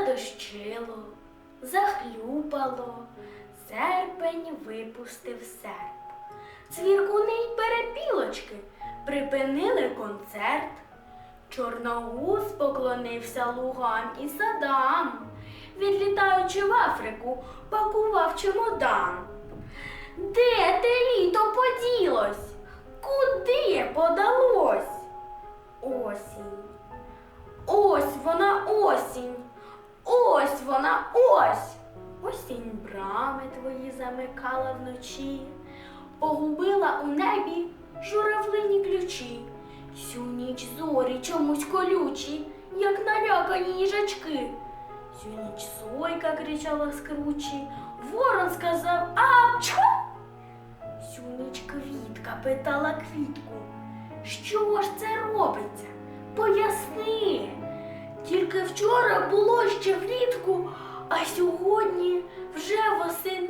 Задощило, захлюпало, серпень випустив серп. Цвіркуни й перепілочки припинили концерт. Чорногуз поклонився лугам і садам, відлітаючи в Африку, пакував чемодан. Де те літо поділось? Куди подалось? Осінь. Ось вона осінь. Ось. Осінь брами твої замикала вночі, погубила у небі журавлині ключі. Сю ніч зорі чомусь колючі, як налякані їжачки. Сю ніч сойка кричала скручі, ворон сказав апчху. Сю ніч квітка питала квітку. Що ж це робиться? Поясни. Тільки вчора було ще влітку, а сьогодні вже восени